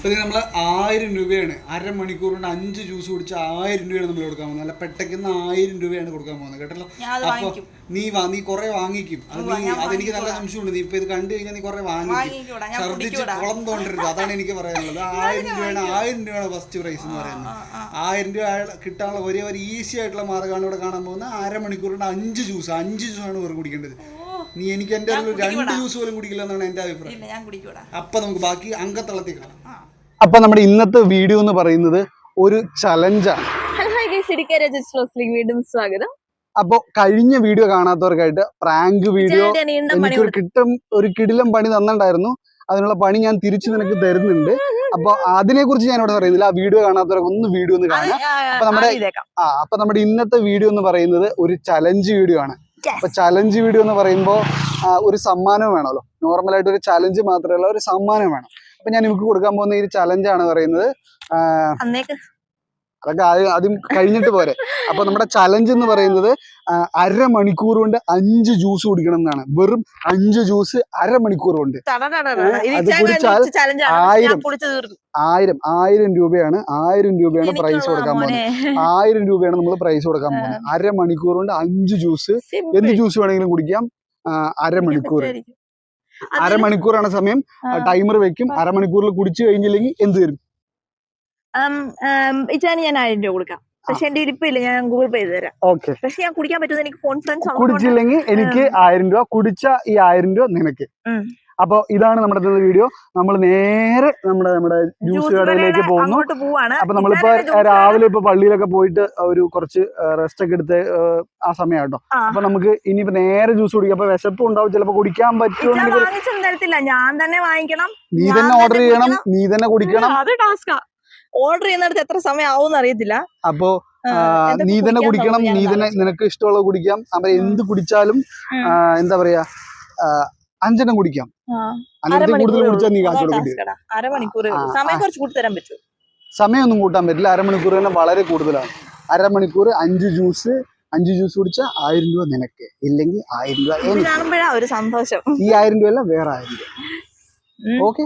ഇപ്പൊ നമ്മൾ ആയിരം രൂപയാണ്. അരമണിക്കൂർ കൊണ്ട് അഞ്ച് ജ്യൂസ് കുടിച്ച് ആയിരം രൂപയാണ് നമ്മൾ കൊടുക്കാൻ പോകുന്നത്. അല്ല പെട്ടയ്ക്കുന്ന ആയിരം രൂപയാണ് കൊടുക്കാൻ പോകുന്നത്. കേട്ടല്ലോ? അപ്പോൾ. നീ വാ നീ കുറെ വാങ്ങിക്കും. അത് നീ അതെനിക്ക് നല്ല സംശയമുണ്ട്. നീ ഇപ്പൊ ഇത് കണ്ടു കഴിഞ്ഞാൽ നീ കുറെ വാങ്ങിക്കും. ഛർദ്ദിച്ച്. കുളം തോണ്ടരുത് അതാണ് എനിക്ക് പറയാനുള്ളത്. ആയിരം രൂപയാണ് ആയിരം രൂപയാണ് ഫസ്റ്റ് പ്രൈസ് എന്ന് പറയുന്നത്. ആയിരം രൂപ കിട്ടാനുള്ള ഒരേ ഒരു ഈസി ആയിട്ടുള്ള മാർഗമാണ് ഇവിടെ കാണാൻ പോകുന്നത്. അരമണിക്കൂർ കൊണ്ട് അഞ്ച് ജ്യൂസ് അഞ്ച് ജ്യൂസാണ് ഇവർ കുടിക്കേണ്ടത്. നീ എനിക്ക് എന്റെ രണ്ട് ജ്യൂസ് പോലും കുടിക്കില്ല എന്നാണ് എന്റെ അഭിപ്രായം. അപ്പൊ നമുക്ക് ബാക്കി അംഗത്തളത്തിൽ കാണാം. അപ്പൊ നമ്മുടെ ഇന്നത്തെ വീഡിയോ എന്ന് പറയുന്നത് ഒരു ചലഞ്ചാണ് വീണ്ടും സ്വാഗതം. അപ്പൊ കഴിഞ്ഞ വീഡിയോ കാണാത്തവർക്കായിട്ട് പ്രാങ്ക് വീഡിയോ എനിക്കൊരു കിട്ടും ഒരു കിടിലം പണി തന്നിട്ടുണ്ടായിരുന്നു. അതിനുള്ള പണി ഞാൻ തിരിച്ചു നിനക്ക് തരുന്നുണ്ട്. അപ്പൊ അതിനെ കുറിച്ച് ഞാൻ ഇവിടെ പറയുന്നില്ല. ആ വീഡിയോ കാണാത്തവർക്ക് ഒന്ന് വീഡിയോ ഒന്ന് കാണാം അപ്പൊ നമ്മുടെ- ആ. അപ്പൊ നമ്മുടെ ഇന്നത്തെ വീഡിയോ എന്ന് പറയുന്നത് ഒരു ചലഞ്ച് വീഡിയോ ആണ്. അപ്പൊ ചലഞ്ച് വീഡിയോ എന്ന് പറയുമ്പോൾ ഒരു സമ്മാനം വേണമല്ലോ. നോർമലായിട്ട് ഒരു ചലഞ്ച് മാത്രമല്ല ഒരു സമ്മാനം വേണം. അപ്പൊ ഞാൻ നിങ്ങൾക്ക് കൊടുക്കാൻ പോകുന്ന ഈ ചലഞ്ചാണ് പറയുന്നത്. അതൊക്കെ ആദ്യം കഴിഞ്ഞിട്ട് പോരെ. അപ്പൊ നമ്മുടെ ചലഞ്ച് എന്ന് പറയുന്നത് അരമണിക്കൂർ കൊണ്ട് അഞ്ച് ജ്യൂസ് കുടിക്കണം എന്നാണ്. വെറും അഞ്ച് ജ്യൂസ് അരമണിക്കൂർ കൊണ്ട്. അത് കുടിച്ചാൽ. ആയിരം. ആയിരം ആയിരം രൂപയാണ് ആയിരം രൂപയാണ് പ്രൈസ് കൊടുക്കാൻ പോകുന്നത്. ആയിരം രൂപയാണ് നമ്മൾ പ്രൈസ് കൊടുക്കാൻ പോകുന്നത്. അരമണിക്കൂർ കൊണ്ട് അഞ്ച് ജ്യൂസ് എന്ത് ജ്യൂസ് വേണമെങ്കിലും കുടിക്കാം. അരമണിക്കൂർ. അരമണിക്കൂറാണ് സമയം. ടൈമർ വെക്കും. അരമണിക്കൂറിൽ കുടിച്ചു കഴിഞ്ഞില്ലെങ്കിൽ എന്ത് തരും ഇച്ചാന് ഞാൻ ആയിരം രൂപ കൊടുക്കാം. പക്ഷെ എന്റെ ഇരിപ്പില്ല ഞാൻ ഗൂഗിൾ പേ ചെയ്ത് തരാം. ഓക്കെ. പക്ഷെ ഞാൻ കുടിക്കാൻ പറ്റുന്നത് എനിക്ക് കോൺഫിഡൻസ് കുടിച്ചില്ലെങ്കിൽ എനിക്ക് ആയിരം രൂപ കുടിച്ച ഈ ആയിരം രൂപ നിനക്ക്. ഉം. അപ്പൊ ഇതാണ് നമ്മുടെ ഇന്നത്തെ വീഡിയോ നമ്മൾ നേരെ നമ്മുടെ നമ്മുടെ ജ്യൂസ് കടയിലേക്ക് പോകുന്നു. അങ്ങോട്ട് പോവാണ്. അപ്പൊ നമ്മളിപ്പോ രാവിലെ ഇപ്പൊ പള്ളിയിലൊക്കെ പോയിട്ട് ഒരു കുറച്ച് റെസ്റ്റ് ഒക്കെ എടുത്ത് ആ, സമയം കേട്ടോ. അപ്പൊ നമുക്ക് ഇനിയിപ്പോ നേരെ ജ്യൂസ് കുടിക്കാം. അപ്പൊ വിശപ്പും ഉണ്ടാവും. ചിലപ്പോ കുടിക്കാൻ പറ്റുമോ ഞാൻ തന്നെ വാങ്ങിക്കണം. നീ തന്നെ ഓർഡർ ചെയ്യണം. നീ തന്നെ കുടിക്കണം. അത് ടാസ്കാ ഓർഡർ ചെയ്യുന്നിടത്ത് എത്ര സമയം ആവും അറിയത്തില്ല. അപ്പൊ നീ തന്നെ കുടിക്കണം. നീ തന്നെ നിനക്ക് ഇഷ്ടമുള്ളത് കുടിക്കാം. അപ്പൊ എന്ത് കുടിച്ചാലും എന്താ പറയാ അഞ്ചെണ്ണം കുടിക്കാം. കൂടുതൽ കുടിച്ചാൽ നീ കാശ് കൊടുക്കേണ്ടി സമയം. കുറച്ച് സമയമൊന്നും കൂട്ടാൻ പറ്റില്ല. അരമണിക്കൂർ തന്നെ വളരെ കൂടുതലാണ്. അരമണിക്കൂർ അഞ്ച് ജ്യൂസ് അഞ്ച് ജ്യൂസ് കുടിച്ചാൽ ആയിരം രൂപ നിനക്ക്. ഇല്ലെങ്കിൽ ആയിരം രൂപ ഒരു സന്തോഷം. ഈ ആയിരം രൂപ അല്ല വേറെ ആയിരം രൂപ. ഓക്കെ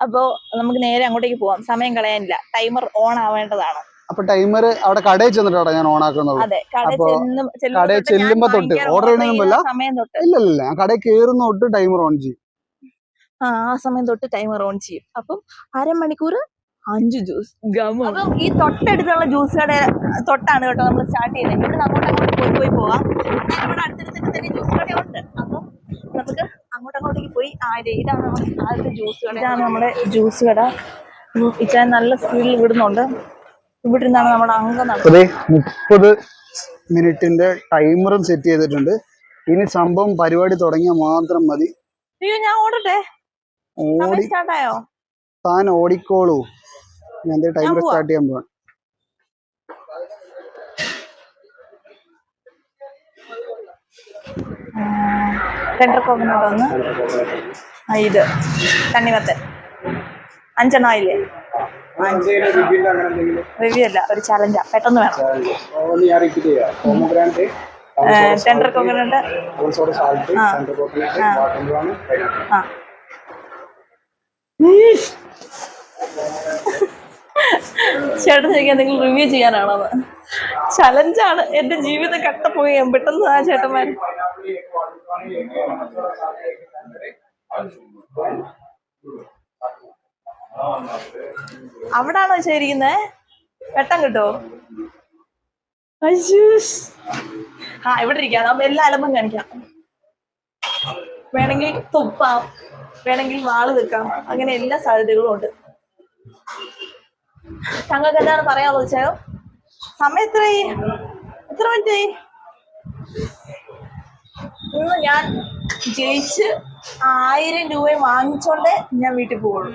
അപ്പോ നമുക്ക് നേരെ അങ്ങോട്ടേക്ക് പോവാം. സമയം കളയാനില്ല. ടൈമർ ഓൺ ആവേണ്ടതാണ്. അപ്പൊ ടൈമർ അവിടെ കടയിൽ ചെന്നിട്ടാണ് ഞാൻ ഓൺ ആക്കുന്നത് അതെ കടയിൽ അപ്പോ ചെന്ന് ചെല്ലുമ്പോ കടയിൽ തൊട്ട് ഓർഡർ ചെയ്യണമെന്നില്ല ഇല്ല. ഇല്ല ഞാൻ കടയിൽ കയറുന്ന തൊട്ട് ടൈമർ ഓൺ ചെയ്യും. ആ സമയം തൊട്ട് ടൈമർ ഓൺ ചെയ്യും. അപ്പം അരമണിക്കൂർ അഞ്ച് ജ്യൂസ് ഗമ അപ്പം ഈ തൊട്ടടുത്തുള്ള ജ്യൂസ് കട തൊട്ടാണ് കേട്ടോ നമ്മൾ സ്റ്റാർട്ട് ചെയ്യുന്നത്. ഇവിടെ അങ്ങോട്ട് അങ്ങോട്ട് പോയി പോയി പോവാം. ഇവിടെ അടുത്തടുത്തൊക്കെ തന്നെ ജ്യൂസ് കടയുണ്ട് അപ്പം നമുക്ക് അങ്ങോട്ട് അങ്ങോട്ടേക്ക് പോയി. ആര് ഇതാണ് നമ്മുടെ ആദ്യത്തെ ജ്യൂസ് കട ഇതാണ് നമ്മുടെ ജ്യൂസ് കട. ഇച്ചാൻ നല്ല സ്പീഡിൽ വിടുന്നുണ്ട് ഇവിടെ ഇരുന്നാണ് നമ്മുടെ അംഗം നടക്കുന്നത് മുപ്പത് മിനിറ്റിന്റെ ടൈമറും സെറ്റ് ചെയ്തിട്ടുണ്ട്. ഇനി സംഭവം പരിപാടി തുടങ്ങിയാൽ മാത്രം മതി. അയ്യോ ഞാൻ ഓടട്ടെ? ഓടി സ്റ്റാർട്ടായോ? താൻ ഓടിക്കോളൂ. ഞാൻ ടൈമർ സ്റ്റാർട്ട് ചെയ്യാൻ പോവാണ് ടെൻഡർ കോക്കനട്ട് ഒന്ന്. ആ, ഇത്. തണ്ണിമത്തൻ അഞ്ചെണ്ണം ആയില്ലേ? റിവ്യൂ അല്ല ഒരു ചലഞ്ചാ പെട്ടെന്ന് വേണം ടെൻഡർ കോക്കനട്ട് ആ ചേട്ടൻ ചോദിക്കാൻ നിങ്ങൾ റിവ്യൂ ചെയ്യാനാണോ ചലഞ്ചാണ് എന്റെ ജീവിതം കട്ടപ്പോയി പെട്ടെന്ന് ആ ചേട്ടന്മാർ അവിടാണോ ചേരിക്കുന്നേ വെട്ടം കിട്ടോ. ആ ഇവിടെ ഇരിക്കാം. അതാവുമ്പോ എല്ലാ അലമ്പും കാണിക്കാം. വേണമെങ്കിൽ തുപ്പാം. വേണമെങ്കിൽ വാൾ വെക്കാം. അങ്ങനെ എല്ലാ സാധ്യതകളും ഉണ്ട്. താങ്കൾക്ക് എന്താണ് പറയാനുള്ളത് വെച്ചായോ സമയം എത്രയായി? എത്ര മിനിറ്റായി? ഇന്ന് ഞാൻ ജയിച്ച് ആയിരം രൂപ വാങ്ങിച്ചോണ്ടേ ഞാൻ വീട്ടിൽ പോകുള്ളൂ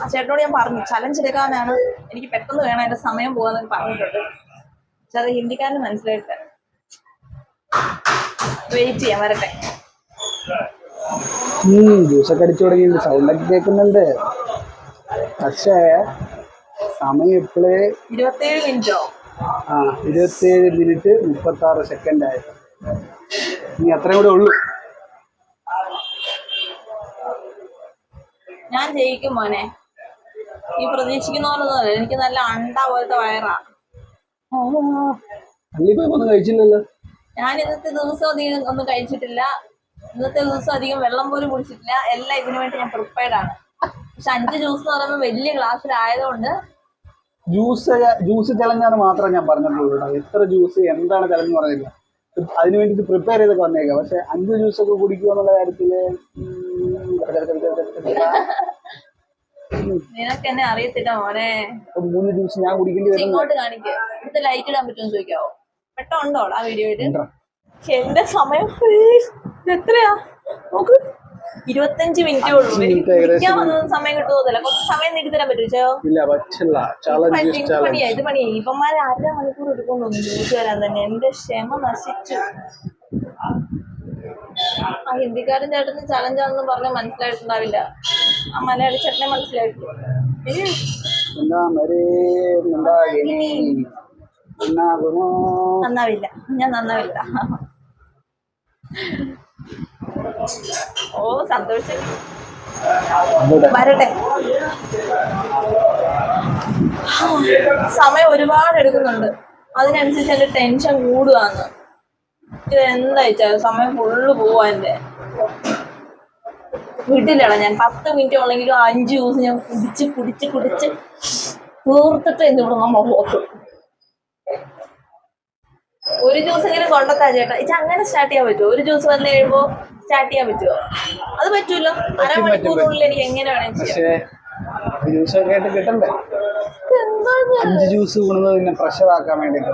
ആ ചേട്ടനോട് ഞാൻ പറഞ്ഞു ചലഞ്ച് എടുക്കാനാണ് എനിക്ക് പെട്ടെന്ന് വേണം എന്റെ സമയം പോകാന്ന് പറഞ്ഞിട്ടുണ്ട്. പക്ഷെ അത് ഹിന്ദിക്കാരന് മനസ്സിലായിട്ട് വെയിറ്റ് ചെയ്യാൻ വരട്ടെ. ജ്യൂസൊക്കെ അടിച്ചു തുടങ്ങി സൗണ്ട് ഒക്കെ കേൾക്കുന്നുണ്ട്. പക്ഷേ സമയം ഇപ്പോഴേ ഇരുപത്തേഴ് മിനിറ്റോ ആ ഇരുപത്തിയേഴ് മിനിറ്റ് മുപ്പത്തി ആറ് സെക്കൻഡ് ആയത് ഇനി അത്രയും കൂടെ ഉള്ളൂ. ഞാൻ ജയിക്കും മോനെ. ഈ പ്രതീക്ഷിക്കുന്ന പോലൊന്നുമല്ല എനിക്ക് നല്ല അണ്ട പോലത്തെ വയറാണ് ഞാൻ ഇന്നത്തെ ദിവസം അധികം ഒന്നും കഴിച്ചിട്ടില്ല. ഇന്നത്തെ ദിവസം അധികം വെള്ളം പോലും കുടിച്ചിട്ടില്ല. എല്ലാം ഇതിനു വേണ്ടി ഞാൻ പ്രിപ്പയർഡ് ആണ്. പക്ഷെ അഞ്ച് ജ്യൂസ് എന്ന് പറയുമ്പോൾ വലിയ ഗ്ലാസ്സിലായതുകൊണ്ട് ജ്യൂസ് ജ്യൂസ് ചലഞ്ചാണ് മാത്രം ഞാൻ പറഞ്ഞിട്ടുള്ളൂ കേട്ടോ. എത്ര ജ്യൂസ് എന്താണ് ചലഞ്ച് പറയുന്നത് അതിന് വേണ്ടി പ്രിപ്പയർ ചെയ്തൊക്കെ വന്നേക്കാം. പക്ഷെ അഞ്ച് ജ്യൂസ് ഒക്കെ കുടിക്കുക എന്നുള്ള കാര്യത്തിൽ നിനക്ക് എന്നെ അറിയത്തില്ല മോനെ. മൂന്ന് ദിവസം ഞാൻ കുടിക്കേണ്ടി വരും ഇങ്ങോട്ട് കാണിക്കുക ഇവിടുത്തെ ലൈറ്റ് ഇടാൻ പറ്റുമെന്ന് ചോദിക്കാവോ? പെട്ടോ ഉണ്ടോ ആ വീഡിയോയിൽ എന്റെ സമയം എത്രയാ? നോക്ക്. ഇരുപത്തഞ്ച് മിനിറ്റേ ഉള്ളൂ. കുടിക്കാൻ വന്നത് സമയം കിട്ടുന്നില്ല കുറച്ച് സമയം നീട്ടി തരാൻ പറ്റുമോ ഇല്ല പറ്റില്ല പണിയാ ഇത് പണിയാ ഇവന്മാരെ അര മണിക്കൂർ എടുക്കുന്നു ജ്യൂസ് വരാൻ തന്നെ. എന്റെ ക്ഷമ നശിച്ചു. ആ ഹിന്ദിക്കാരൻ ചേട്ടന് ചലഞ്ചാണെന്ന് പറഞ്ഞ മനസ്സിലായിട്ടുണ്ടാവില്ല. ആ മലയാളി ചേട്ടനെ മനസ്സിലായിട്ടു ഏയ്, എന്താ മരേ എന്താ നന്നാവില്ല. ഞാൻ നന്നാവില്ല. ഓ സന്തോഷം. വരട്ടെ. സമയം ഒരുപാട് എടുക്കുന്നുണ്ട്. അതിനനുസരിച്ച് എന്റെ ടെൻഷൻ കൂടുകയാണ് ഇത് എന്താ സമയം ഫുള്ള് പോവാ എന്റെ വീട്ടിലാണ് ഞാൻ. പത്ത് മിനിറ്റ് ഉള്ളെങ്കിലും അഞ്ച് ദിവസം ഞാൻ കുടിച്ച് കുടിച്ച് കുടിച്ച് തീർത്തിട്ട് എന്നിവിടെ നമ്മ പോക്കും. ഒരു ദിവസം ഇങ്ങനെ കൊണ്ടെത്താ ചേട്ടാ. ഇത് അങ്ങനെ സ്റ്റാർട്ട് ചെയ്യാൻ പറ്റുമോ ഒരു ജ്യൂസ് വന്ന് കഴിയുമ്പോ സ്റ്റാർട്ട് ചെയ്യാൻ പറ്റുമോ അത് പറ്റൂലോ? അരമണിക്കൂറിനുള്ളിൽ എനിക്ക് എങ്ങനെ വേണമെങ്കിൽ കിട്ടണ്ടേ? എന്താണ് അഞ്ച് ജ്യൂസ് കൂടുന്നത് പിന്നെ പ്രഷർ ആക്കാൻ വേണ്ടിട്ട്.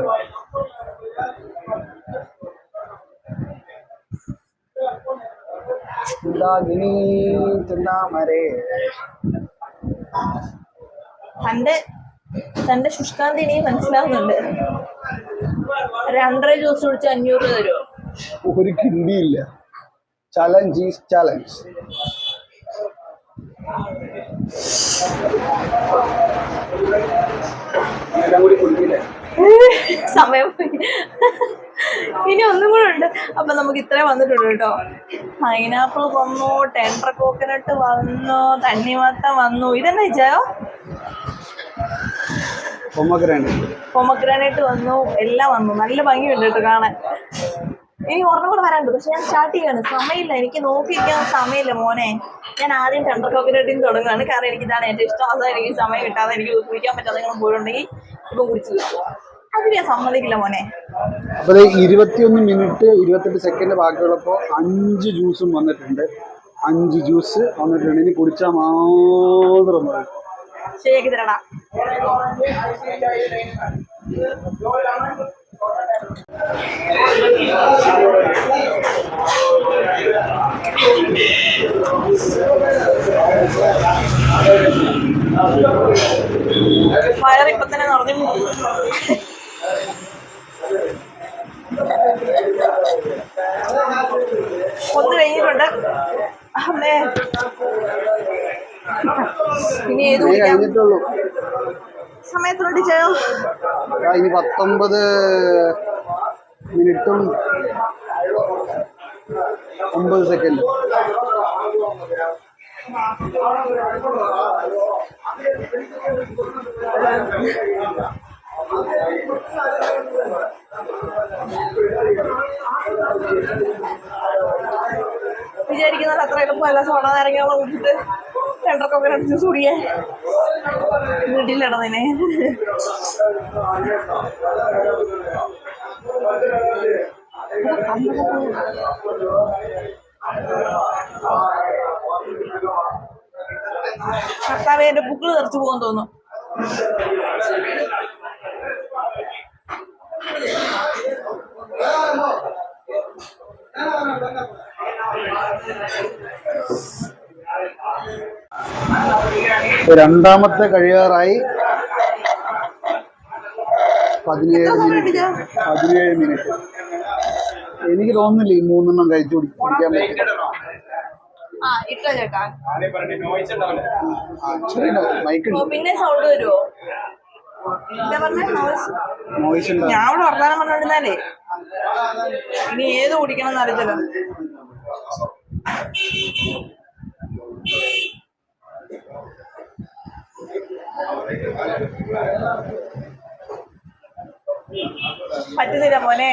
ചിന്താഗിനി ചിന്താമരേ തന്റെ തന്റെ ശുഷ്കാന്തി എനിക്ക് മനസ്സിലാവുന്നുണ്ട്. രണ്ടര ജ്യൂസ് കുടിച്ച് അഞ്ഞൂറ് തരുമോ ഒരു കിണ്ടിയില്ല. Challenge is challenge. സമയം ഇനി ഒന്നും കൂടെ ഉണ്ട്. അപ്പൊ നമുക്ക് ഇത്രേ വന്നിട്ടുണ്ട് കേട്ടോ. പൈനാപ്പിൾ വന്നു ടെൻഡർ കോക്കനട്ട് വന്നു തണ്ണിമത്തം വന്നു. ഇതെന്നാ പൊമ്മഗ്രാൻഡ് പൊമഗ്രാനൈറ്റ് വന്നു എല്ലാം വന്നു. നല്ല ഭംഗിയുണ്ട് കേട്ടോ കാണാൻ. ഇനി ഒരെണ്ണം കൂടെ വരാനുണ്ട്. പക്ഷെ ഞാൻ സ്റ്റാർട്ട് ചെയ്യാണ്. സമയമില്ല. എനിക്ക് നോക്കിയിരിക്കാൻ സമയമില്ല മോനെ. ഞാൻ ആദ്യം ടെൻഡർ കോക്കനട്ടിൽ നിന്ന് തുടങ്ങുകയാണ് കാരണം എനിക്ക് ഇതാണ് ഏറ്റവും ഇഷ്ടം. അതാ എനിക്ക് സമയം കിട്ടാതെ എനിക്ക് കുടിക്കാൻ പറ്റാതെ നിങ്ങൾ പോയിട്ടുണ്ടെങ്കിൽ ഇപ്പം കുടിച്ചു തീർക്കും. അത് ഞാൻ സമ്മതിക്കില്ല മോനെ. അപ്പോൾ ഇരുപത്തിയൊന്ന് മിനിറ്റ് ഇരുപത്തെട്ട് സെക്കൻഡ് ബാക്കിയുള്ളപ്പോൾ അഞ്ച് ജ്യൂസും വന്നിട്ടുണ്ട്. അഞ്ച് ജ്യൂസ് വന്നിട്ടുണ്ട്. ഇനി കുടിച്ചാൽ മാത്രം മതി. ശരിയാക്കി വയറിപ്പൊ തന്നെ നിറഞ്ഞു ഒന്ന് കഴിഞ്ഞിട്ടുണ്ട്. അമ്മേ. ഇനി ഏത് കഴിഞ്ഞിട്ടുള്ളൂ. സമയത്തിനോട് ചെയ്യോ ഇനി പത്തൊമ്പത് മിനിറ്റും ഒമ്പത് സെക്കൻഡ്. വിചാരിക്കുന്നത് അത്ര എളുപ്പമല്ല സോണ നാരങ്ങ കുടിച്ചിട്ട് രണ്ടൊക്കെ അടിച്ച് കുടിക്കാൻ വീട്ടിലിടന്നതിനെ കർത്താവെ എന്റെ ബുക്കിൽ തെറിച്ചു പോകാൻ തോന്നുന്നു. രണ്ടാമത്തെ കഴിയാറായി. പതിനേഴ് മിനിറ്റ് പതിനേഴ് മിനിറ്റ് എനിക്ക് തോന്നുന്നില്ല ഈ മൂന്നെണ്ണം കഴിച്ചു കുടി- കുടിക്കാൻ പറ്റും പിന്നെ സൗണ്ട് വരുമോ ഞാൻ അവിടെ വർത്താനം പറഞ്ഞോണ്ടിരുന്നാലേ. ഇനി ഏത് കുടിക്കണം എന്ന് അറിയത്തില്ല. പറ്റുന്നില്ല മോനെ.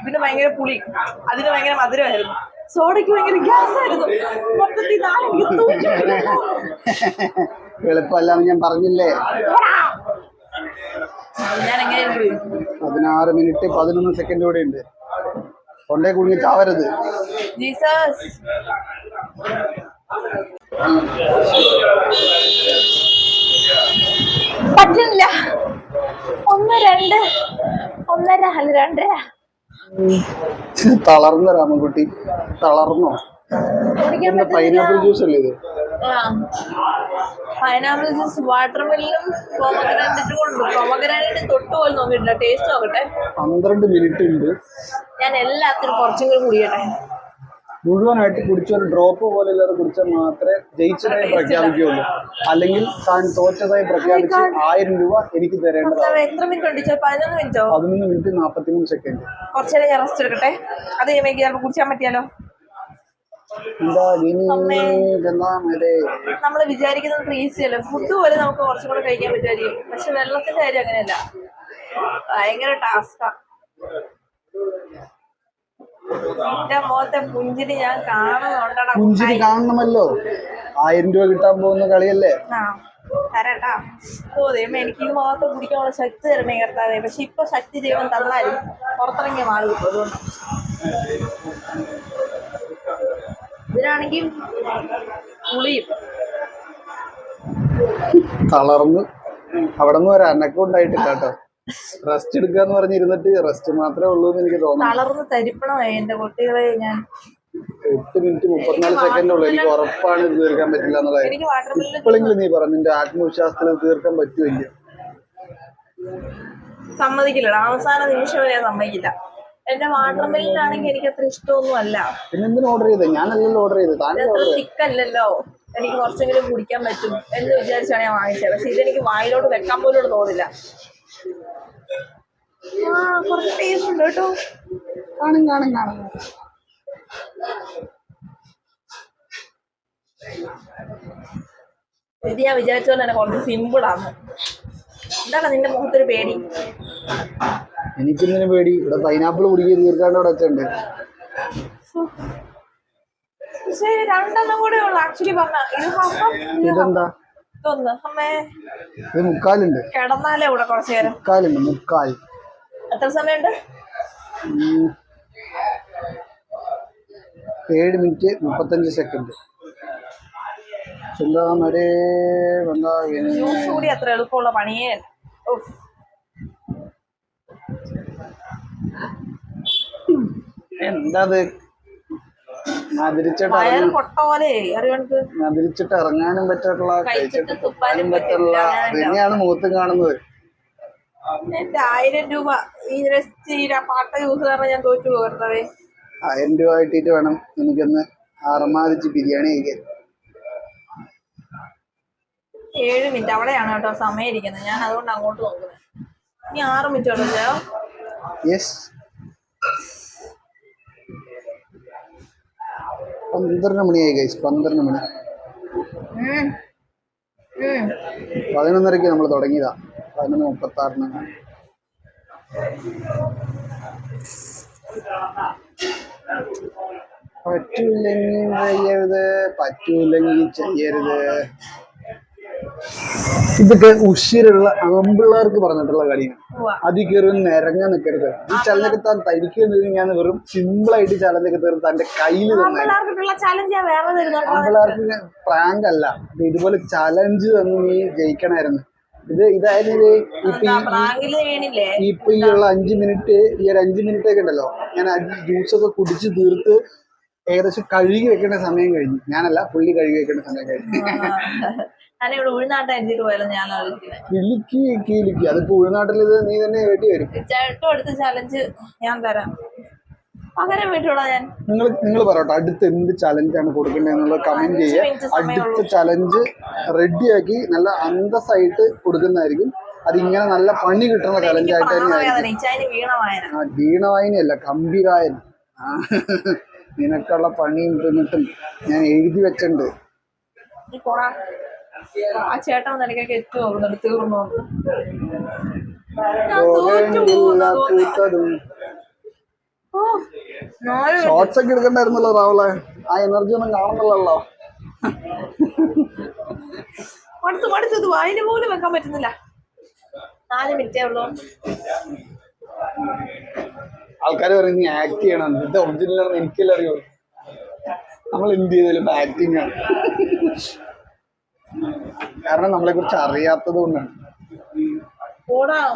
ഇതിന് ഭയങ്കര പുളി. അതിന് ഭയങ്കര മധുരമായിരുന്നു. സോഡയ്ക്ക് ഭയങ്കര ഗ്യാസ് ആയിരുന്നു മൊത്തത്തിൽ നാളെ എനിക്ക് എളുപ്പമല്ലാന്ന് ഞാൻ പറഞ്ഞില്ലേ? പതിനാറ് മിനിറ്റ് പതിനൊന്ന് സെക്കൻഡ് കൂടെ ഉണ്ട്. കൊണ്ടേ കുടുങ്ങി ചാവരുത്. പറ്റില്ല ഒന്ന് രണ്ട് ഒന്നര രണ്ടര തളർന്ന രാമൻകുട്ടി. തളർന്നോ? പൈനാപ്പിൾ ജ്യൂസ് അല്ലേ ഇത്? പൈനാപ്പിൾ ജ്യൂസ് വാട്ടർ മെല്ലിനും പൊമഗ്രാനൈറ്റും കൊണ്ട്. പൊമഗ്രാനൈറ്റ് തൊട്ട് പോലും നോക്കിയിട്ടില്ല. ടേസ്റ്റ് നോക്കട്ടെ. പന്ത്രണ്ട് മിനിറ്റ് ഉണ്ട്. ഞാൻ എല്ലാത്തിനും കുറച്ചും കൂടി കുടിയട്ടെ മുഴുവനായിട്ട് കുടിച്ച ഒരു ഡ്രോപ്പ് പോലെ ഇല്ലാതെ കുടിച്ചാൽ മാത്രമേ ജയിച്ചതായി പ്രഖ്യാപിക്കുകയുള്ളൂ. അല്ലെങ്കിൽ താൻ തോറ്റതായി പ്രഖ്യാപിച്ച് ആയിരം രൂപ എനിക്ക് തരേണ്ടതാണ്. എത്ര മിനിറ്റ് പതിനൊന്ന് മിനിറ്റോ പതിനൊന്ന് മിനിറ്റ് നാൽപ്പത്തിമൂന്ന് സെക്കൻഡ് കുറച്ചേരം ഞാൻ റെസ്റ്റ് എടുക്കട്ടെ. അത് ചിലപ്പോൾ കുടിച്ചാൻ പറ്റിയാലോ എന്താ ഇനി എന്താ മേലെ നമ്മൾ വിചാരിക്കുന്നത് ഈസി അല്ല? ഫുഡ് പോലെ നമുക്ക് കുറച്ചും കൂടെ കഴിക്കാൻ പറ്റുമായിരിക്കും. പക്ഷെ വെള്ളത്തിന്റെ കാര്യം അങ്ങനെയല്ല. ഭയങ്കര ടാസ്കാ എന്റെ മോത്തെ പുഞ്ചിരി ഞാൻ കാണുന്നുണ്ടടാ. പുഞ്ചിരി കാണണമല്ലോ. ആയിരം രൂപ കിട്ടാൻ പോകുന്ന കളിയല്ലേ? തരട്ടാ. ഓ ദൈവം എനിക്ക് ഈ മുഖത്ത് കുടിക്കാനുള്ള ശക്തി തരണേ കർത്താവേ. പക്ഷെ ഇപ്പൊ ശക്തി ദൈവം തന്നാലും പുറത്തിറങ്ങിയ മാറി. കിട്ടും അതുകൊണ്ട് ഇതിനാണെങ്കിൽ പുളിയും. തളർന്ന്. അവിടെ നിന്ന് ഒരു അനക്കം ഉണ്ടായിട്ടില്ല കേട്ടോ. റെസ്റ്റ് എടുക്കുക എന്ന് പറഞ്ഞിരുന്നിട്ട് റെസ്റ്റ് മാത്രമേ ഉള്ളൂ എന്ന് എനിക്ക് തോന്നുന്നു. തളർന്ന് തരിപ്പണമായി എന്റെ കുട്ടികളെ ഞാൻ. എട്ട് മിനിറ്റ് മുപ്പത്തിനാല് സെക്കൻഡ് ഉള്ളൂ. എനിക്ക് ഉറപ്പാണ് ഇത് തീർക്കാൻ പറ്റില്ല എന്നുള്ളത്. ഇപ്പോഴെങ്കിലും നീ പറഞ്ഞു നിന്റെ ആത്മവിശ്വാസത്തിൽ തീർക്കാൻ പറ്റുമില്ല സമ്മതിക്കില്ലടാ. അവസാന നിമിഷം വരെ സമ്മതിക്കില്ല. എന്റെ വാട്ടർ മെല്ലിനാണെങ്കിൽ എനിക്ക് അത്ര ഇഷ്ടമൊന്നും അല്ല. പിന്നെ എന്തിനു ഓർഡർ ചെയ്തത് ഞാനല്ലല്ലോ ഓർഡർ ചെയ്തത് ഇത് അത്ര തിക്കല്ലല്ലോ എനിക്ക് കുറച്ചെങ്കിലും കുടിക്കാൻ പറ്റും എന്ന് വിചാരിച്ചാണ് ഞാൻ വാങ്ങിച്ചത്. പക്ഷെ ഇതെനിക്ക് വായിലോട്ട് വെക്കാൻ പോലും തോന്നില്ല. ആ കുറച്ച് ടേസ്റ്റ് ഉണ്ട് കേട്ടോ. കാണും കാണും കാണും. ഇത് ഞാൻ വിചാരിച്ചോണ്ട് തന്നെ കുറച്ച് സിമ്പിൾ ആണ്. എന്താണ് നിന്റെ മുഖത്തൊരു പേടി? എനിക്കിന്നിന് പേടി. ഇവിടെ പൈനാപ്പിൾ കുടിക്കുക തീർക്കാണ്ട് അവിടെ വെച്ചുണ്ട് പക്ഷേ രണ്ടെണ്ണം കൂടെ ഉള്ളു. ആക്ച്വലി പറഞ്ഞ ഇതൊന്ന് അമ്മേ. ഇത് മുക്കാലുണ്ട്. കിടന്നാലേ ഇവിടെ കുറച്ച് നേരം. മുക്കാലുണ്ട്. മുക്കാൽ. എത്ര സമയമുണ്ട്. ഏഴ് മിനിറ്റ് മുപ്പത്തഞ്ച് സെക്കൻഡ്. ചിന്താമരേ ജ്യൂസ് കൂടി അത്ര എളുപ്പമുള്ള പണിയേ എന്താത്? മതിരിച്ചിട്ട് ഇറങ്ങാനും പറ്റില്ല കഴിച്ചിട്ട് തുപ്പാനും പറ്റുള്ള. തന്നെയാണ് മുഖത്ത് കാണുന്നത്. എന്റെ ആയിരം രൂപ ഈ പാട്ട ജ്യൂസ് കാരണം ഞാൻ തോറ്റു പോകർത്തവേ ആയിരം രൂപ കിട്ടിയിട്ട് വേണം എനിക്കൊന്ന് അറമാതിച്ച് ബിരിയാണി കഴിക്കാൻ. ഏഴ് മിനിറ്റ്. അവിടെയാണ് കേട്ടോ സമയം ഇരിക്കുന്നത്. ഞാൻ അതുകൊണ്ട് അങ്ങോട്ട് നോക്കുന്നത് ഇനി ആറ് മിനിറ്റ് യെസ് പന്ത്രണ്ട് മണിയായി ഗൈസ് പന്ത്രണ്ട് മണി. പതിനൊന്നരക്ക് നമ്മൾ തുടങ്ങിയതാ. പതിനൊന്ന് മുപ്പത്തി ആറിന് പറ്റൂല്ലെങ്കിൽ ചെയ്യരുത്. പറ്റൂല്ലെങ്കിൽ ചെയ്യരുത്. ഇതൊക്കെ ഉഷിരുള്ള ആമ്പിള്ളേർക്ക് പറഞ്ഞിട്ടുള്ള കളിയാണ്. അതി അതിൽ കയറി നിരങ്ങാൻ നിൽക്കരുത് ഈ ചലനൊക്കെ താൻ തനിക്ക് ഞാൻ വെറും സിമ്പിൾ ആയിട്ട് ചലഞ്ചൊക്കെ തീർത്ത് തന്റെ കയ്യിൽ തന്നെ ആമ്പിള്ളേർക്ക് പ്രാങ്ക് അല്ല. ഇത് ഇതുപോലെ ചലഞ്ച് തന്നെ നീ ജയിക്കണായിരുന്നു. ഇത് ഇതായത് ഇപ്പൊ ഇപ്പൊ ഈ ഉള്ള അഞ്ചു മിനിറ്റ് ഈ ഒരു അഞ്ചു മിനിറ്റ് ഒക്കെ ഉണ്ടല്ലോ. ഞാൻ ജ്യൂസ് ഒക്കെ കുടിച്ച് തീർത്ത് ഏകദേശം കഴുകി വെക്കേണ്ട സമയം കഴിഞ്ഞു. ഞാനല്ല പുള്ളി കഴുകി വെക്കേണ്ട സമയം കഴിഞ്ഞു. ഞാൻ ഇവിടെ ഉൾനാട്ടം എഴുതിയിട്ട് പോയാലും ഞാൻ ആലോചിക്കുന്നത് കിലുക്കി കിലുക്കി അതിപ്പോ ഉൾനാട്ടിൽ ഇത് നീ തന്നെ വേണ്ടി വരും ചേട്ടും അടുത്ത ചലഞ്ച് ഞാൻ തരാം. പകരം വീട്ടോടാ ഞാൻ. നിങ്ങൾ നിങ്ങൾ പറയട്ടെ അടുത്ത് എന്ത് ചലഞ്ചാണ് കൊടുക്കേണ്ടത് എന്നുള്ളത് കമന്റ് ചെയ്യുക. അടുത്ത ചലഞ്ച് റെഡിയാക്കി നല്ല അന്തസ്സായിട്ട് കൊടുക്കുന്നതായിരിക്കും. അത് ഇങ്ങനെ നല്ല പണി കിട്ടുന്ന ചലഞ്ച് ആയിട്ട് തന്നെ ആയിരിക്കും പ്രാണവേദന ഇച്ചാന് ആ വീണവായനയല്ല കമ്പിരായൻ ആ, നിനക്കുള്ള പണിയും തിന്നിട്ടും ഞാൻ എഴുതി വെച്ചിട്ടുണ്ട് ആ ചേട്ടൻ നിലക്കൊക്കെ എത്തി നോക്കുന്നുണ്ട് തീർന്നു എന്ന്. ഞാൻ തോറ്റു പോകുന്നു തോന്നുന്നു. പൂത്തതും ഓ, നാല് ഷോർട്സ് ഒക്കെ എടുക്കണ്ടായിരുന്നല്ലോ രാവിലെ. ആ എനർജി ഒന്നും കാണുന്നില്ലല്ലോ. മടുത്തു മടുത്തത് വായിന് പോലും വെക്കാൻ പറ്റുന്നില്ല. നാല് മിനിറ്റേ ഉള്ളൂ. ആൾക്കാര് പറയും നീ ആക്ട് ചെയ്യണം. ഇത് ഒറിജിനൽ എനിക്കല്ലേ അറിയൂ. നമ്മൾ എന്ത് ചെയ്താലും ആക്ടിങ് ആണ്. കാരണം നമ്മളെ കുറിച്ച് അറിയാത്തത് കൊണ്ടാണ്.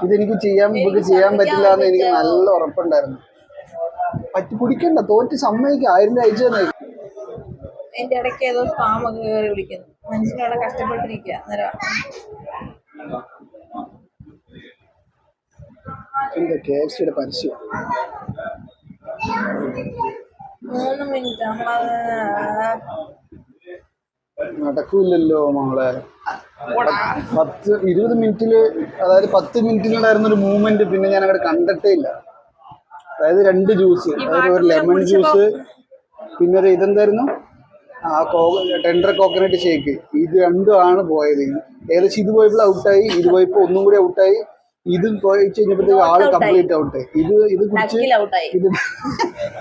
ഇതെനിക്ക് ചെയ്യാൻ ഇവർക്ക് ചെയ്യാൻ പറ്റില്ല എന്ന് എനിക്ക് നല്ല ഉറപ്പുണ്ടായിരുന്നു. പറ്റി കുടിക്കണ്ട തോറ്റ് സമ്മതിക്കുക ആയിരം രൂപ അയച്ചു തന്നെ. എന്റെ ഇടയ്ക്ക് ഏതോ സ്പാം ഒക്കെ കയറി വിളിക്കുന്നു. മനുഷ്യനവിടെ കഷ്ടപ്പെട്ടിരിക്കുക അന്നേരം എന്താ കെ എഫ് സിയുടെ പരസ്യം? മൂന്ന് മിനിറ്റ് നടക്കൂലല്ലോ മോളെ. പത്ത് ഇരുപത് മിനിറ്റിൽ അതായത് പത്ത് മിനിറ്റിലുണ്ടായിരുന്ന ഒരു മൂവ്മെന്റ് പിന്നെ ഞാൻ അവിടെ കണ്ടിട്ടേ ഇല്ല. അതായത് രണ്ട് ജ്യൂസ് അതായത് ഒരു ലെമൺ ജ്യൂസ് പിന്നെ ഒരു ഇതെന്തായിരുന്നു? ആ കോ ടെൻഡർ കോക്കനട്ട് ഷേക്ക് ഇത് രണ്ടും ആണ് പോയത്. ഏകദേശം ഇത് പോയപ്പോൾ ഔട്ടായി ഇത് പോയപ്പോൾ ഒന്നും കൂടി ഔട്ടായി ഇത് പോയി കഴിഞ്ഞപ്പോഴത്തേക്ക് ആൾ കംപ്ലീറ്റ് ഔട്ട് ഇത് ഇത് കുടിച്ച് ഇത്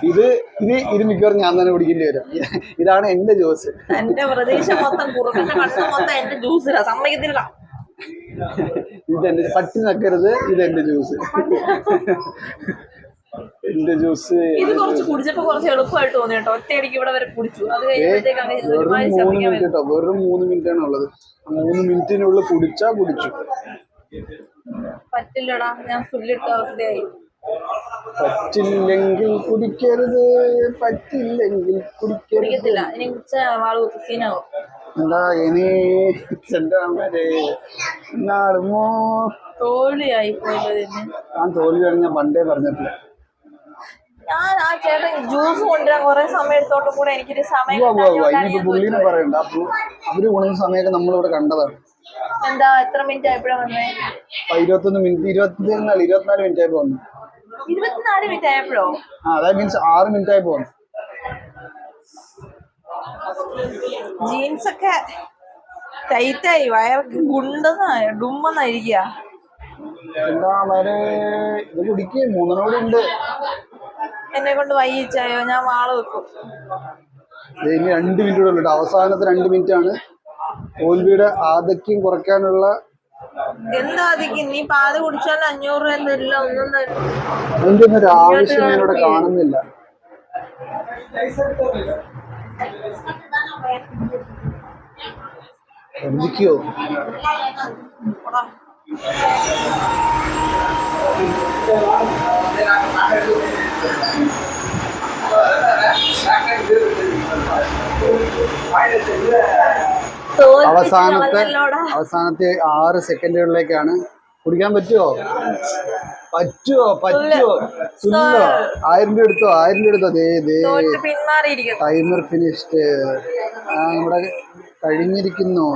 ഇത് ഇത് ഇത് മിക്കവാറും ഞാൻ തന്നെ കുടിക്കേണ്ടി വരും. ഇതാണ് എന്റെ ജ്യൂസ് എന്റെ പ്രതീക്ഷ മൊത്തം എന്റെ ജ്യൂസിലാ സമ്മതിക്കത്തില്ല ഇതെന്റെ പട്ടി നക്കരുത്. ഇതെന്റെ ജ്യൂസ് എന്റെ ജ്യൂസ് ഇത് കുറച്ച് കുടിച്ചപ്പോ കുറച്ച് എളുപ്പമായിട്ട് തോന്നി കേട്ടോ. ഒറ്റയടിക്ക് ഇവിടെ വരെ കുടിച്ചു. അത് കഴിയുമ്പോഴത്തേക്ക് അങ്ങ് വെറും മൂന്ന് മിനിറ്റ് കേട്ടോ വെറും മൂന്ന് മിനിറ്റ് ആണ് ഉള്ളത് മൂന്ന് മിനിറ്റിനുള്ളിൽ കുടിച്ചാ കുടിച്ചു. പറ്റില്ലടാ ഞാൻ ഫുള്ളിട്ട അവസ്ഥയായി. പറ്റില്ലെങ്കിൽ കുടിക്കരുത് പറ്റില്ലെങ്കിൽ കുടിക്കരുത്. കുടിക്കത്തില്ല ഇനി കുടിച്ച വാൾ സീനാവും എന്താ ഇനി ചെണ്ടാമരേ നാടുമോ തോൽവിയായി ഞാൻ ഞാൻ പണ്ടേ പറഞ്ഞിട്ടില്ല. ഞാൻ ആ ചേട്ടൻ ജ്യൂസ് കൊണ്ടുവരാൻ കുറെ സമയം എടുത്തോണ്ട് കൂടെ എനിക്കൊരു സമയം ഉവ്വ ഉവ്വ ഉവ്വ. കിട്ടാഞ്ഞതുകൊണ്ടാണ് ഇനിയിപ്പോ ഞാൻ പുള്ളീനെ പറയണ്ട. അപ്പൊ അവർ സമയമൊക്കെ നമ്മളിവിടെ കണ്ടതാണ്. എന്താ എത്ര മിനിറ്റ് ആയപ്പോഴാ വന്നേ? ഇരുപത്തൊന്ന് മിനിറ്റ് ഇരുപത്തിനാല് ഇരുപത്തിനാല് മിനിറ്റ് ആയപ്പോ വന്നു. ഇരുപത്തിനാല് മിനിറ്റ് ആയപ്പോഴോ? ആ അതായത് മീൻസ് ആറ് മിനിറ്റ് ആയപ്പോ വന്നു. ജീൻസ് ഒക്കെ ടൈറ്റായി വയർക്ക് ഗുണ്ടെന്നായി ഡുമ്മെന്നായിരിക്കുക എന്താ വരെ ഇത് കുടിക്കേ മൂന്നനോട് ഉണ്ട്. എന്നെ കൊണ്ട് വൈകിച്ചായോ ഞാൻ വാൾ വെക്കും. ഇനി രണ്ട് മിനിറ്റ് കൂടെ ഉള്ളു അവസാനത്തെ രണ്ട് മിനിറ്റ് ആണ്. തോൽവിയുടെ ആധിക്യം കുറയ്ക്കാനുള്ള നീ പാൽ കുടിച്ചാൽ അഞ്ഞൂറ് രൂപ തരില്ല ഒന്നും തരില്ല. ഒരു ആവശ്യം കാണുന്നില്ല. എന്തൊക്കെയോ അവസാനത്തെ അവസാനത്തെ ആറ് സെക്കൻഡുകളിലേക്കാണ് കുടിക്കാൻ പറ്റുമോ പറ്റുമോ പറ്റുമോ സുല്ലോ ആയിരം രൂപ എടുത്തോ? ആയിരം രൂപ എടുത്തോ? ദേ ദേ. Timer finished. ആ നമ്മുടെ കഴിഞ്ഞിരിക്കുന്നു.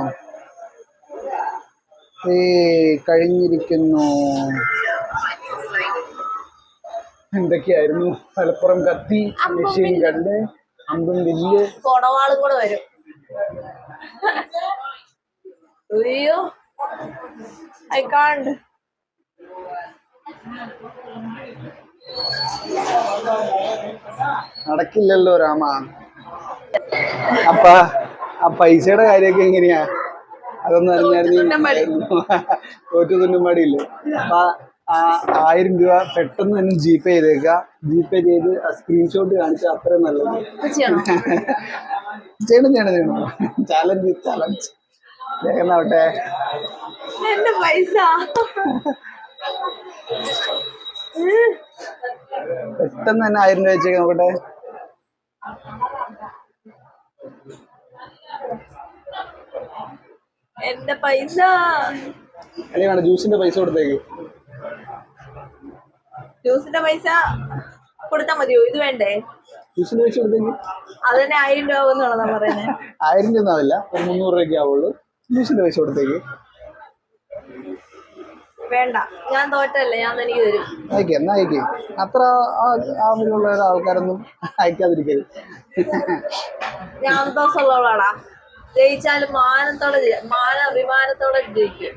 ഏ കഴിഞ്ഞിരിക്കുന്നു. എന്തൊക്കെയായിരുന്നു? മലപ്പുറം കത്തി മെഷീൻ കണ്ട് അമ്പും വില്ല്. കൊടവാളും കൂടെ വരും. അയ്യോ. I can't. നടക്കില്ലല്ലോ രാമ. അപ്പ ആ പൈസയുടെ കാര്യമൊക്കെ എങ്ങനെയാ? അതൊന്നും അറിഞ്ഞായിരുന്നു തോറ്റു തുന്നുമാടിയില്ലേ അപ്പൊ ആ ആയിരം രൂപ പെട്ടെന്ന് തന്നെ ജി പേ ചെയ്തേക്കുക ജി പേ ചെയ്ത് സ്ക്രീൻഷോട്ട് കാണിച്ചാൽ അത്രയും നല്ലത്. ചെയ്യണോ ചെയ്യണം ചെയ്യണം ചാലഞ്ച് ചാലഞ്ച് വേഗന്നാവട്ടെ എന്റെ പൈസ. പെട്ടെന്ന് തന്നെ ആയിരം രൂപ വെച്ചേക്ക് നോക്കട്ടെ. എന്റെ പൈസ. അല്ലെങ്കിൽ ജ്യൂസിന്റെ പൈസ കൊടുത്തേക്ക്. ജ്യൂസിന്റെ പൈസ കൊടുത്താ മതിയോ? ഇത് വേണ്ടേ? ജ്യൂസിന്റെ വെച്ച് കൊടുത്തെങ്കിൽ അത് തന്നെ ആയിരം രൂപ ആവുന്നുള്ളതാ പറയുന്നത് ആയിരം രൂപ ഒന്നും ആവില്ല ഒരു മുന്നൂറ് രൂപയ്ക്ക് ആവുള്ളൂ. ജ്യൂസിന്റെ വെച്ച് കൊടുത്തേക്ക്. വേണ്ട ഞാൻ തോറ്റല്ലേ ഞാൻ തനിക്ക് തരും. അയക്കെ എന്നാ അയക്കെ. അത്ര ആവശ്യമുള്ള ആൾക്കാരൊന്നും അയക്കാതിരിക്കരുത്. ഞാൻ അന്തോസുള്ളവളാടാ ജയിച്ചാലും മാനത്തോടെ മാന അഭിമാനത്തോടെ ജയിക്കും.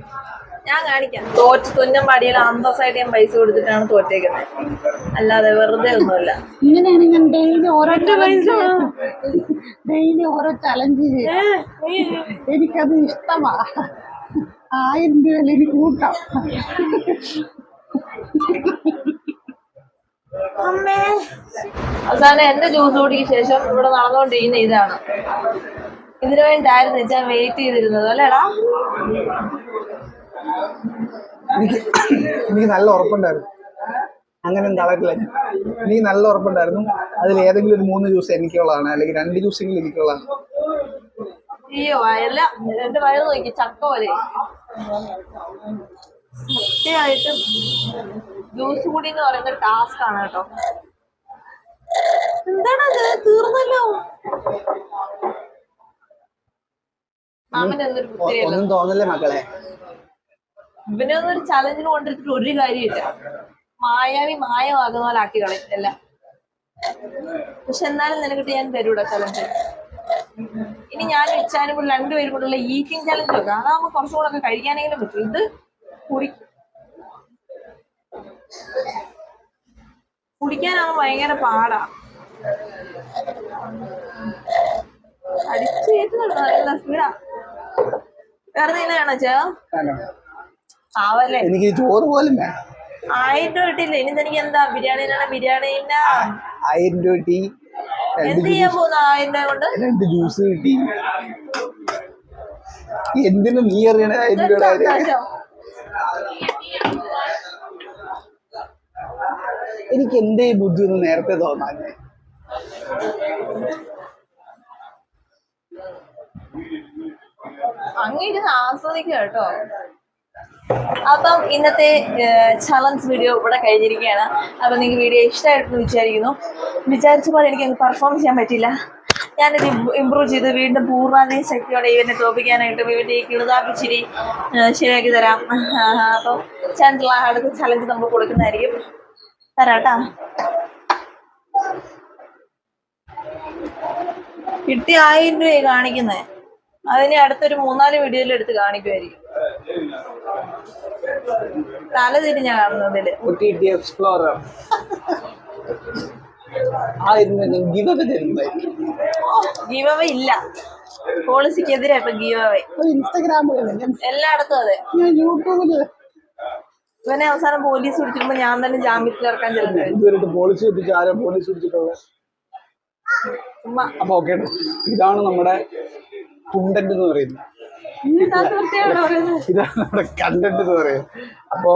ഞാൻ കാണിക്കാം. തോറ്റ് തുന്നം പാടിയാൽ അന്തസ്സായിട്ട് ഞാൻ പൈസ കൊടുത്തിട്ടാണ് തോറ്റേക്കുന്നത്. അല്ലാതെ വെറുതെ ഒന്നുമില്ല. ഇങ്ങനെയാണ് ഞാൻ ഡെയിലി ഓരോ പൈസ ഡെയിലി ഓരോ ചലഞ്ച് എനിക്കത് ഇഷ്ടമാ. ആയിരം രൂപയിൽ എനിക്ക് കൂട്ടാം. അവസാനം എന്റെ ജ്യൂസ് കൂടിയ ശേഷം ഇവിടെ നടന്നുകൊണ്ടിരിക്കുന്ന ഇതാണ്. ഇതിനു വേണ്ടിയായിരുന്നു ഞാൻ വെയിറ്റ് ചെയ്തിരുന്നത് അല്ലേടാ? എനിക്ക് എനിക്ക് നല്ല ഉറപ്പുണ്ടായിരുന്നു. അങ്ങനെ ഞാൻ. എനിക്ക് നല്ല ഉറപ്പുണ്ടായിരുന്നു. അതിൽ ഏതെങ്കിലും ഒരു മൂന്ന് ജ്യൂസ് എനിക്കുള്ളതാണ്. അല്ലെങ്കിൽ രണ്ട് ജ്യൂസെങ്കിലും എനിക്കുള്ളതാണ്. അയ്യോ അല്ല എന്റെ വയറ് നോക്കി. ചക്ക പോലെ. സത്യമായിട്ടും ജ്യൂസ് എങ്കിലും എന്ന് പറയുന്ന ടാസ്ക് ആണ് കേട്ടോ. എന്താണത് തീർന്നല്ലോ. മാമന്റെ എന്തൊരു ഒന്നും തോന്നല്ലേ മക്കളെ? ഇവനെ ഒന്നും ഒരു ചലഞ്ചിന് കൊണ്ടിട്ട് ഒരു കാര്യമില്ല മായാവി മായമാകുന്ന പോലെ ആക്കി കളയും എല്ലാം. പക്ഷെ എന്നാലും നിനക്കിട്ട് ഞാൻ തരൂടാ ചലഞ്ച് ഇനി ഞാൻ ഇച്ചാനും കൂടെ രണ്ടുപേരും കൂടെയുള്ള ഈറ്റിംഗ് ചലഞ്ച് വെക്കാം അതാകുമ്പോ കുറച്ചും കൂടെ ഒക്കെ കഴിക്കാനെങ്കിലും പറ്റും. ഇത് കുടി കുടിക്കാനാവുമ്പോ ഭയങ്കര പാടാ. അടിച്ചു കയറ്റുന്നുണ്ടോ? നല്ല സ്പീഡാ വേറെ എന്തെങ്കിലും വേണോ ചേ. ആവല്ലേ എനിക്ക് ചോറ് പോലും വേണം ഇനി തനിക്ക് എന്താ? ബിരിയാണിന്റെ ആയിരം രൂപ കിട്ടി. രണ്ട് എന്ത് ചെയ്യാൻ പോകുന്ന ആയിരം രൂപ കൊണ്ട്? രണ്ട് ജ്യൂസ് കിട്ടി. എന്തിനു നീ അറിയണ? ആയിരം രൂപ എനിക്ക് എന്തേ ബുദ്ധി ഒന്ന് നേരത്തെ തോന്നാഞ്ഞേ. അങ്ങിരുന്ന് ആസ്വദിക്കുക കേട്ടോ. അപ്പം ഇന്നത്തെ ചലഞ്ച് വീഡിയോ ഇവിടെ കഴിഞ്ഞിരിക്കുകയാണ്. അപ്പം നിങ്ങൾക്ക് വീഡിയോ ഇഷ്ടമായിട്ടെന്ന് വിചാരിക്കുന്നു. വിചാരിച്ച പോലെ എനിക്ക് അങ്ങ് പെർഫോം ചെയ്യാൻ പറ്റില്ല ഞാനിത് ഇമ്പ്രൂവ് ചെയ്ത് വീണ്ടും പൂർണ ശക്തിയോടെ ഇവനെ തോപ്പിക്കാനായിട്ട് ഇവന്റെ ഈ കിളുതാപ്പിച്ചിരി ശരിയാക്കി തരാം. അപ്പം ചാൻസല അടുത്ത ചലഞ്ച് നമ്മൾ കൊടുക്കുന്നതായിരിക്കും. തരാട്ടാ. കിട്ടി ആയിരം രൂപയെ കാണിക്കുന്നേ. അതിന് അടുത്തൊരു മൂന്നാൽ വീഡിയോയിൽ എടുത്ത് കാണിക്കുമായിരിക്കും തല തിരിഞ്ഞാ കാണുന്നതിൽ. ഒ എക്സ്പ്ലോറർ ആയിരുന്നു ഗിവ് ഗീവവ ഇല്ല. പോളിസിക്കെതിരെ ഇപ്പൊ ഗീവവ ഇൻസ്റ്റാഗ്രാമിലല്ലേ ഞാൻ എല്ലായിടത്തും അതെ. ഞാൻ യൂട്യൂബിൽ. ഇവനെ അവസാനം പോലീസ് പിടിച്ചിരുമ്പോ ഞാൻ തന്നെ ജാമ്യത്തിൽ ഇറക്കാൻ ചെല്ലുന്നത്. പോളിസി എത്തിച്ച് ആരും? പോലീസ് പിടിച്ചിട്ടുള്ളത്? അപ്പൊ ഓക്കെ ഇതാണ് നമ്മുടെ കുണ്ടന്റ് എന്ന് പറയുന്നത്. ഇതാണ് നമ്മുടെ കണ്ടന്റ് എന്ന് പറയുന്നത്. അപ്പോ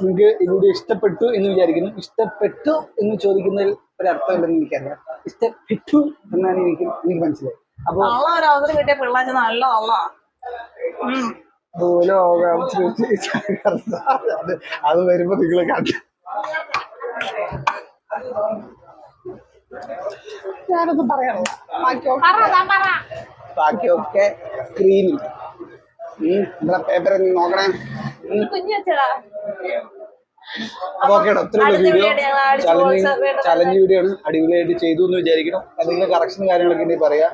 നിങ്ങൾക്ക് ഇതിന്റെ ഇഷ്ടപ്പെട്ടു എന്ന് വിചാരിക്കുന്നു. ഇഷ്ടപ്പെട്ടു എന്ന് ചോദിക്കുന്നതിൽ ഒരു ഇല്ലെന്ന് എനിക്കറിയാം. ഇഷ്ടപ്പെട്ടു എന്നാണ് എനിക്ക് എനിക്ക് മനസ്സിലായി അപ്പൊ ഒരു അവസരം കിട്ടിയ പിള്ളേച്ച നല്ല ഭൂലോകം അത് വരുമ്പോ നിങ്ങൾ കണ്ടു ഞാനൊന്നും പറയാറില്ല ബാക്കിയൊക്കെ സ്ക്രീനിൽ ഇവിടെ പേപ്പർ നോക്കണേ. അപ്പൊ ഓക്കെ ഒത്തിരി വീഡിയോ ചലഞ്ചിങ് ചലഞ്ച് വീഡിയോ ആണ്. അടിപൊളിയായിട്ട് ചെയ്തു എന്ന് വിചാരിക്കണം എന്തെങ്കിലും കറക്ഷൻ കാര്യങ്ങളൊക്കെ ഉണ്ടെങ്കിൽ പറയാം.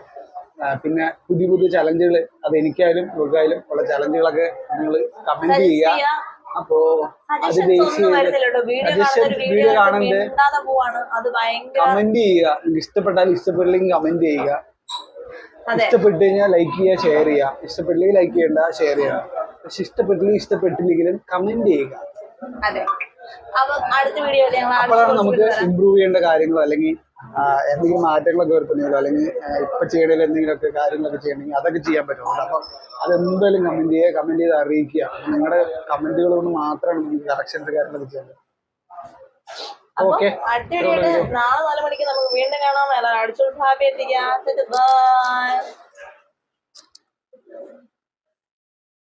പിന്നെ പുതിയ പുതിയ ചലഞ്ചുകൾ അത് എനിക്കായാലും ഇവർക്കായാലും ഉള്ള ചലഞ്ചുകളൊക്കെ നിങ്ങൾ കമന്റ് ചെയ്യുക. ചെയ്യാ. അപ്പോ അത് ബേസ് വീഡിയോ ഭയങ്കര കമന്റ് ചെയ്യുക. നിങ്ങൾക്ക് ഇഷ്ടപ്പെട്ടാൽ ഇഷ്ടപ്പെട്ടില്ലെങ്കിൽ കമന്റ് ചെയ്യുക. ഇഷ്ടപ്പെട്ട് കഴിഞ്ഞാൽ ലൈക്ക് ചെയ്യുക ഷെയർ ചെയ്യുക. ഇഷ്ടപ്പെട്ടില്ലെങ്കിൽ ലൈക്ക് ചെയ്യണ്ട ഷെയർ ചെയ്യണം പക്ഷെ ഇഷ്ടപ്പെട്ടില്ലെങ്കിൽ ഇഷ്ടപ്പെട്ടില്ലെങ്കിലും കമന്റ് ചെയ്യുക. അതെ. അടുത്ത വീഡിയോയിൽ അപ്പോഴാണ് നമുക്ക് ഇമ്പ്രൂവ് ചെയ്യേണ്ട കാര്യങ്ങൾ അല്ലെങ്കിൽ എന്തെങ്കിലും മാറ്റങ്ങളൊക്കെ വരുത്തുന്നതിലോ അല്ലെങ്കിൽ ഇപ്പൊ ചെയ്യണതിൽ എന്തെങ്കിലുമൊക്കെ കാര്യങ്ങളൊക്കെ ചെയ്യണമെങ്കിൽ അതൊക്കെ ചെയ്യാൻ പറ്റും അപ്പം അതെന്തായാലും കമന്റ് ചെയ്യുക കമന്റ് ചെയ്ത് അറിയിക്കുക. നിങ്ങളുടെ കമന്റുകൾ കൊണ്ട് മാത്രമാണ് നമുക്ക് കറക്ഷൻസ് കാര്യങ്ങളൊക്കെ ചെയ്യാൻ അപ്പം ഓക്കെ. അടുത്ത നാളെ നാല് മണിക്ക് നമുക്ക് വീണ്ടും കാണാം. അടിച്ചു ഹാപ്പി എത്തിക്കാം ബൈ.